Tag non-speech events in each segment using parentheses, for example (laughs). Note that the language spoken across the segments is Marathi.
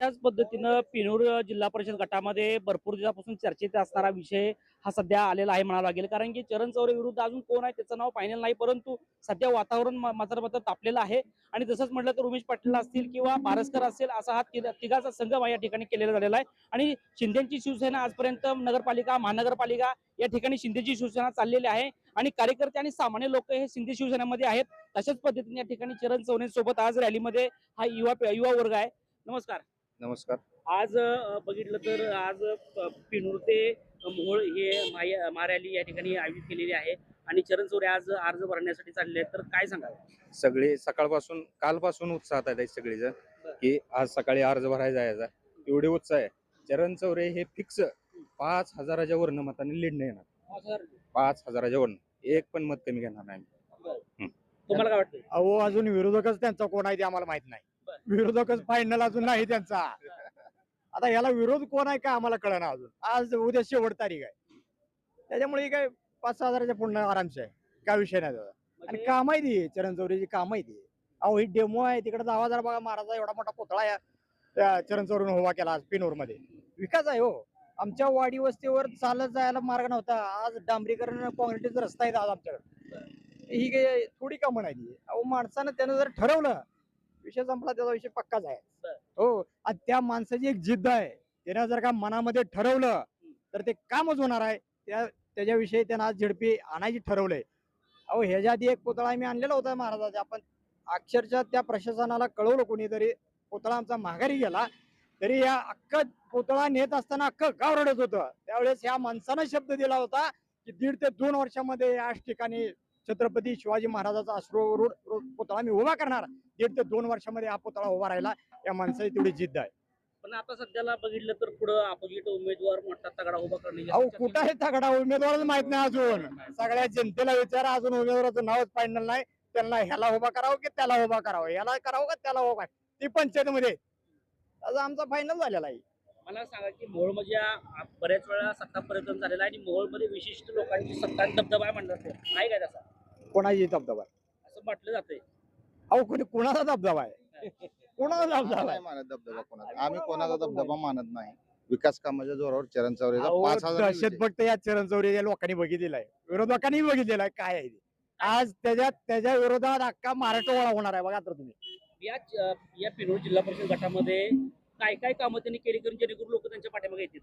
त्याच पद्धतीनं पिनूर जिल्हा परिषद गटामध्ये भरपूर दिवसापासून चर्चेत असणारा विषय हा सध्या आलेला आहे म्हणावा लागेल. कारण की चरण चौरे विरुद्ध अजून कोण आहे त्याचं नाव फायनल नाही परंतु सध्या वातावरण मात्र मात्र तापलेलं आहे. आणि तसंच म्हटलं तर उमेश पाटील असतील किंवा पारस्कर असेल असा हा तिघाचा संगम या ठिकाणी केलेला झालेला आहे. आणि शिंदेची शिवसेना आजपर्यंत नगरपालिका महानगरपालिका या ठिकाणी शिंदेची शिवसेना चाललेली आहे. आणि कार्यकर्ते आणि सामान्य लोक हे शिंदे शिवसेनेमध्ये आहेत. तशाच पद्धतीने या ठिकाणी चरण चौरे सोबत आज रॅलीमध्ये हा युवा युवा वर्ग आहे. नमस्कार. नमस्कार. आज बघितलं तर आज पिनूर ते मोहोळ हे महारॅली या ठिकाणी आयोजित केलेली आहे. आणि चरण चौरे आज अर्ज भरण्यासाठी चालले आहेत. तर काय सांगाल? सगळे सकाळपासून कालपासून उत्साहात आहेत सगळेजण. की आज सकाळी अर्ज भरायला जायचा एवढे उत्साह आहे. चरण चौरे हे फिक्स पाच हजाराच्या वरनं मताने लीड नाही येणार. पाच हजाराच्या वरनं. एक पण मत कमी घेणार नाही तुम्हाला काय वाटतं अहो अजून विरोधकच त्यांचा कोण आहे ते आम्हाला माहीत नाही. विरोधकच फायनल अजून नाही त्यांचा. आता याला विरोध कोण आहे का आम्हाला कळना अजून. आज उद्या शेवट तारीख आहे. त्याच्यामुळे हे काय पाच सहा हजाराच्या पुढे आरामसे आहे. काय विषय नाही त्याचा. आणि काम आहे ती चरण चौरीची काम आहे ती अहो ही डेमो आहे. तिकडे दहा हजार बघा. महाराजा एवढा मोठा पुतळा या त्या चरण चौरून उभा केला आज पिनोरमध्ये विकास आहे हो. आमच्या वाडी वस्तीवर चालत जायला मार्ग नव्हता. आज डांबरीकरण काँक्रिटीचा रस्ता आहे आज आमच्याकडे. ही काही थोडी कामं नाही ती अहो माणसानं त्यानं जर ठरवलं विषय संपला त्याचा विषय पक्काच आहे. हो आणि त्या माणसाची एक जिद्द आहे. त्यानं जर का मनामध्ये ठरवलं तर ते कामच होणार आहे. त्या त्याच्याविषयी त्यानं आज झडपी आणायची ठरवलंय. अहो ह्याच्या आधी एक पुतळा आम्ही आणलेला होता महाराजाचा. आपण अक्षरशः त्या प्रशासनाला कळवलं कोणीतरी. पुतळा आमचा माघारी गेला. तरी या अख्खा पुतळा नेत असताना अख्खं गाव रडत होतं. त्यावेळेस ह्या माणसानं शब्द दिला होता की दीड ते दोन वर्षामध्ये याच ठिकाणी छत्रपती शिवाजी महाराजाचा अश्रू पुतळा मी उभा करणार. दीड ते दोन वर्षामध्ये हा पुतळा उभा राहिला. या माणसाची तेवढी जिद्द आहे. पण आता सध्याला बघितलं तर पुढं अपोजिट उमेदवार मोठा तगडा उभा करण्याची अहो कुठं आहे तगडा उमेदवारच माहीत नाही अजून. सगळ्या जनतेला विचारा अजून उमेदवाराचं नावच फायनल नाही. त्यांना ह्याला उभा करावं की त्याला उभा करावं? याला करावं का त्याला उभा? ती पंचायत मध्ये त्याचा आमचा फायनल झालेला आहे. मला सांगा की मोहोळ म्हणजे आ- बऱ्याच वेळा सत्ता परिवर्तन झालेला आहे आणि मोहोळमध्ये विशिष्ट लोकांची सत्ता दबदबा जातं आहे काय तसा? कोणाची दबदबा आहे? असं म्हटलं जातंय. अहो कोणी कुणाचा दबदबा आहे? कुणाचा दबदबा नाही मानत दबदबा कोणाचा. आम्ही कोणाचा दबदबा मानत नाही. विकास कामाच्या जोरावर चरण चौरेचा अहो, पाच हजार या चरण चौरी या लोकांनी बघितलेला आहे. विरोधकांनी बघितलेला आहे. काय आहे ते. आज त्याच्यात त्याच्या विरोधात अख्खा महाराष्ट्र होणार आहे. बघा तर तुम्ही. या च- या पिनोड जिल्हा परिषद गटामध्ये काय काय कामं त्यांनी केली करून जेणेकरून लोक त्यांच्या पाठीमागे येतील?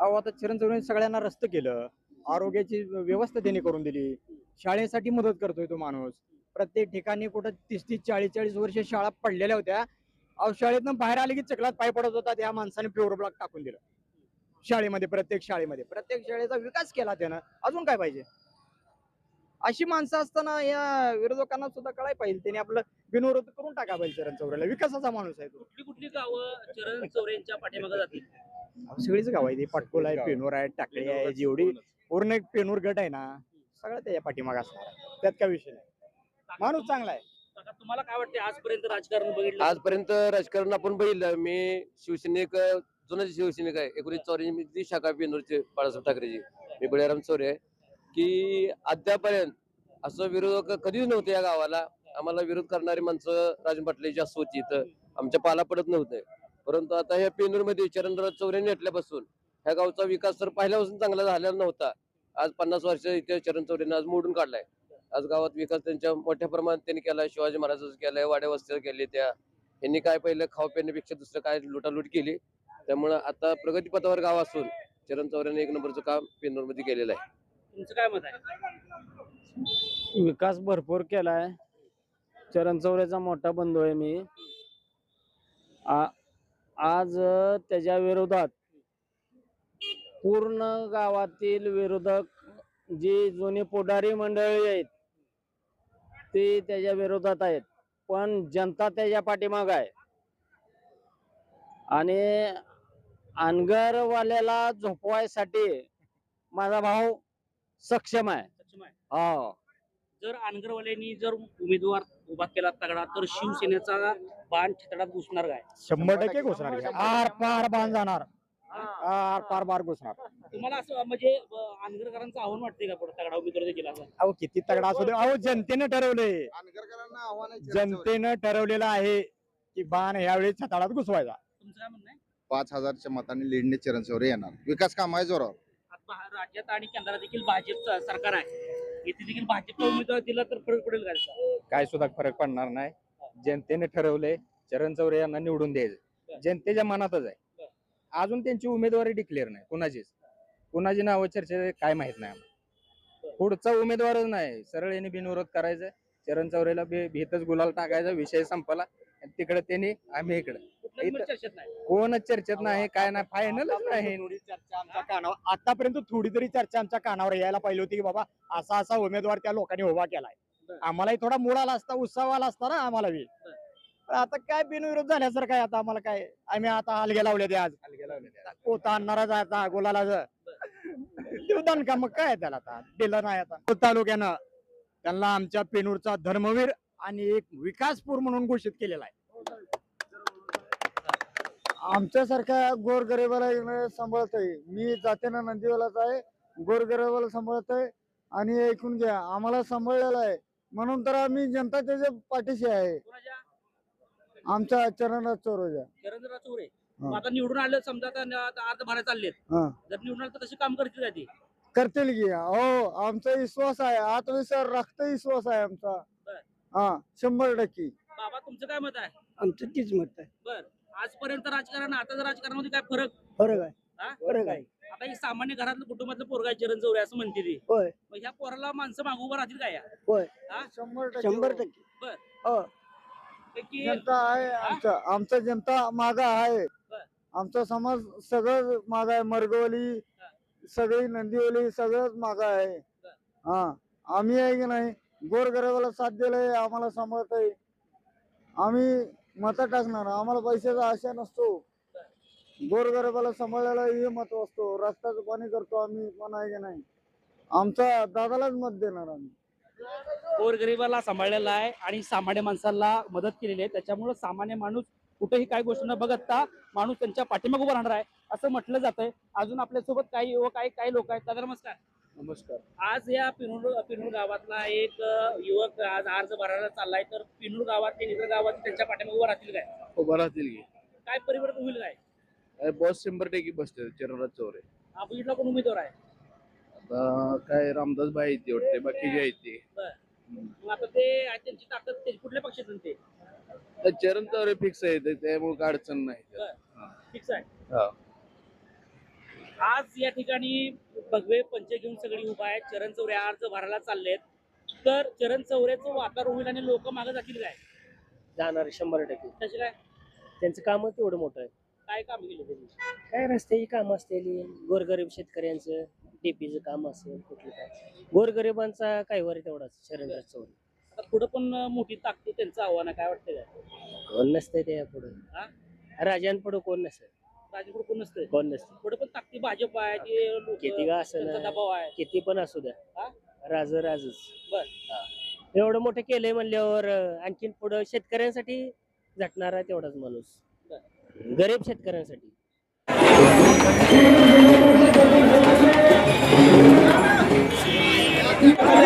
अहो आता चरण चौरे सगळ्यांना रस्त केलं. आरोग्याची व्यवस्था त्यांनी करून दिली. शाळेसाठी मदत करतोय तो माणूस. प्रत्येक ठिकाणी कुठं तीस तीस चाळीस चाळीस वर्ष शाळा पडलेल्या होत्या. अहो शाळेतनं बाहेर आले की चकलात पाय पडत होता. त्या माणसाने प्युअर ब्लॉक टाकून दिलं. शाळेमध्ये प्रत्येक शाळेमध्ये. प्रत्येक शाळेचा विकास केला त्यानं. अजून काय पाहिजे? अशी माणसं असताना या विरोधकांना सुद्धा कळाय पाहिजे. त्यांनी आपलं बिनविरोध करून टाका पाहिजे चरण चौरेला विकासाचा माणूस आहे तो. कुठली कुठली गावं चरण चौऱ्यांच्या पाठीमागे जातील? सगळीच गाव आहे पाटकोल आहे पेनूर आहे टाकळी आहे जेवढी पूर्ण एक पेनूर गट आहे ना सगळं त्याच्या पाठीमाग असणार आहे. त्यात काय विषय नाही. माणूस चांगला आहे. काका, तुम्हाला काय वाटते आजपर्यंत राजकारण बघितलं? आजपर्यंत राजकारण आपण बघितलं. मी शिवसैनिक जुना शिवसैनिक आहे एकोणीस चौऱ्याऐंशी शाखा बेंदूरचे बाळासाहेब ठाकरेजी मी बळीराम चौरे आहे की अद्यापर्यंत असं विरोधक कधीच नव्हते या गावाला. आम्हाला विरोध करणारी माणसं राजन पाटले जास्त होती. तर आमच्या पाला पडत नव्हते. परंतु आता ह्या पेनूरमध्ये चरणराज चौरे नेटल्यापासून ह्या गावचा विकास तर पहिल्यापासून चांगला झालेला नव्हता. आज पन्नास वर्ष इथे चरण चौरेने आज मोडून काढलाय. आज गावात विकास त्यांच्या मोठ्या प्रमाणात त्यांनी केलाय शिवाजी महाराजांचा केलाय वाड्या वस्त्या केली त्या. यांनी काय पहिलं खाऊ पिण्यापेक्षा दुसरं काय लुटालूट केली. त्यामुळं आता प्रगतीपथावर गाव असून चरण चौऱ्याने एक नंबरचं काम पेनूरमध्ये केलेलं आहे. तुमचं काय मत आहे? विकास भरपूर केलाय. चरण चौऱ्याचा मोठा बंधू आहे मी. आ- आज त्याच्या विरोधात पूर्ण गावातील विरोधक जी जुनी पुढारी मंडळी आहेत ते त्याच्या विरोधात आहेत. पण जनता त्याच्या पाठीमाग आहे. आणि अनगरवाल्याला झोपवायसाठी माझा भाऊ सक्षम आहे. सक्षम आहे. हो. जर अनगरवाल्यांनी जर उमेदवार उभा केला तगडा तर शिवसेनेचा बाण छितडात घुसणार काय? शंभर टक्के घुसणार आहे. आर पार बांध जाणार. आर पार बार घुसणार. तुम्हाला असं म्हणजे अं, अनगरकरांचं आव्हान वाटते का पुढे तगडा उमेदवार देखील असं अहो किती तगडा असू दे. अहो जनतेनं ठरवलंय. आंदगरकरांना आव्हान आहे. जनतेनं ठरवलेलं आहे की बाण यावेळी छताळात घुसवायचा. तुमचं काय म्हणणं आहे? पाच हजारच्या मतांनी लीडने चरण चौरे येणार. विकास कामाच्या जोरावर. आता भा- राज्यात आणि केंद्रात देखील भाजपचं सरकार आहे. इथे देखील भाजपचा उमेदवार दिला तर फरक पडेल का त्याचा? काय सुद्धा फरक पडणार नाही. जनतेने ठरवलंय चरण चौरे यांना निवडून द्यायचं. जनतेच्या मनातच आहे. अजून त्यांची उमेदवारी डिक्लेअर नाही. कुणाचीच. कुणाची नावं चर्चेत काय माहीत नाही आम्हाला. पुढचा उमेदवारच नाही. सरळ यांनी बिनविरोध करायचं. चरण चौरेला भीतच गुलाल टाकायचा विषय संपला. तिकडे त्यांनी आम्ही इकडे. कोणच चर्चेत नाही काय नाही फायनलच नाही. थोडी चर्चा आमच्या कानावर आतापर्यंत थोडी तरी चर्चा आमच्या कानावर यायला पाहिजे होती की बाबा असा असा उमेदवार त्या लोकांनी उभा केलाय. आम्हालाही थोडा मूड आला असता उत्साह आला असता ना आम्हाला. पण आता काय बिनविरोध झाल्यासारखं काय आता आम्हाला काय? आम्ही आता हलगे लावले ते आज. पोता आणणारा जायचा गोलाला देवदान का? मग काय त्याला आता? दिलं नाही आता. तालुक्यानं त्यांना आमच्या पेनूरचा धर्मवीर आणि एक विकासपूर म्हणून घोषित केलेला आहे. आमच्यासारख्या गोरगरिबाला सांभाळत आहे मी जातेना नंदीवालाच आहे. गोरगरिबाला सांभाळत आहे आणि ऐकून घ्या आम्हाला सांभाळलेलं आहे. म्हणून तर आम्ही जनता त्याच्या पाठीशी आहे. आमच्या चरणराज चौरोजा चरणराज चौरे. हा. मग आता निवडून आलं समजा आता अर्ज भरायला चाललेत. हा. जर निवडून आलं तर तशी काम करतील का ते? करतील की. हो आमचा विश्वास आहे. आत्मविश्वास रक्त विश्वास आहे आमचा. बर. हा शंभर टक्के. बाबा तुमचं काय मत आहे? आमचं तीच मत आहे. बर. आजपर्यंत राजकारण आता राजकारणामध्ये काय फरक? फरक आहे. हा? फरक आहे. आता ही सामान्य घरातलं कुटुंबातलं पोरगा आहे चरण चौरे असं म्हणते ती. होय. मग ह्या पोराला माणसं मागं उभं राहतील काय या? शंभर टक्के. शंभर. टक्के. हो. की जनता आहे आमचा आमचा जनता मागा आहे. बर. आमचा समाज सगळं मागा आहे. मरगवली सगळी नंदिवली सगळंच मागा आहे. बर. हा. आम्ही आहे की नाही? गोरगरिबाला साथ दिलंय आम्हाला सांभाळत आहे आम्ही मत टाकणार आम्हाला पैशाचा आशा नसतो. गोरगरिबाला सांभाळायला हे महत्त्व असतो. रस्त्याचं पाणी करतो आम्ही पण आहे की नाही? आमचा दादालाच मत देणार आम्ही. गोरगरिबाला सांभाळलेला आहे आणि सामान्य माणसाला मदत केलेली आहे. त्याच्यामुळे सामान्य माणूस कुठेही काही गोष्टी न बघता माणूस त्यांच्या पाठीमागे उभा राहणार आहे असं म्हटलं जातंय. अजून आपल्यासोबत काही युवक आहे काही लोक आहेत. दादा नमस्कार. नमस्कार. आज या पिनूर पिनूर गावातला एक युवक आज अर्ज भरायला चाललाय. तर पिनूर गावात इतर गावात त्यांच्या पाठीमागे उभं राहतील काय? उभा राहतील की. काय परिवर्तन होईल काय? बॉस शंभर टक्के बसते चरणराज चौरे. अपोजिटला कोण उमेदवार आहे? आता काय रामदास भाई आहेत ते वाटते बाकीचे आहेत ते. मग आता ते आहेत त्यांची ताकद ते कुठल्या ते? तर चरण चौरे फिक्स आहे त्यामुळे काय अडचण नाही. त्यात. फिक्स आहे. हा. आज या ठिकाणी भगवे पंच घेऊन सगळी उभा आहे चरण चौरे अर्ज भरायला चाललेत. तर चरण चौऱ्याचं वातावरण होईल आणि लोक मागे जातील काय? जाणार शंभर टक्के. तसे काय? त्यांचं कामच तेवढं मोठं आहे. काय काम केलं त्यांनी? काय रस्त्याची काम असतील गोरगरीब शेतकऱ्यांचं डीपीचं काम असेल कुठलं काय. गोरगरिबांचा काय वर तेवढाच चौरे आता पुढे पण मोठी ताकद त्यांचं आव्हान आहे काय वाटतं काय? कोण नसतंय त्या पुढे हा? राजांपुढे कोण नसतं राजपूर कोण नसतं कोण नसतं पुढे पण ताकदी भाजप आहे ते लोक किती का असं त्यांचा ना, दबाव आहे. किती पण असू हा? द्या राज राजच. बर. एवढं मोठं केलंय म्हणल्यावर अं, आणखीन पुढं शेतकऱ्यांसाठी झटणारा तेवढाच माणूस. गरीब शेतकऱ्यांसाठी. Thank (laughs) you.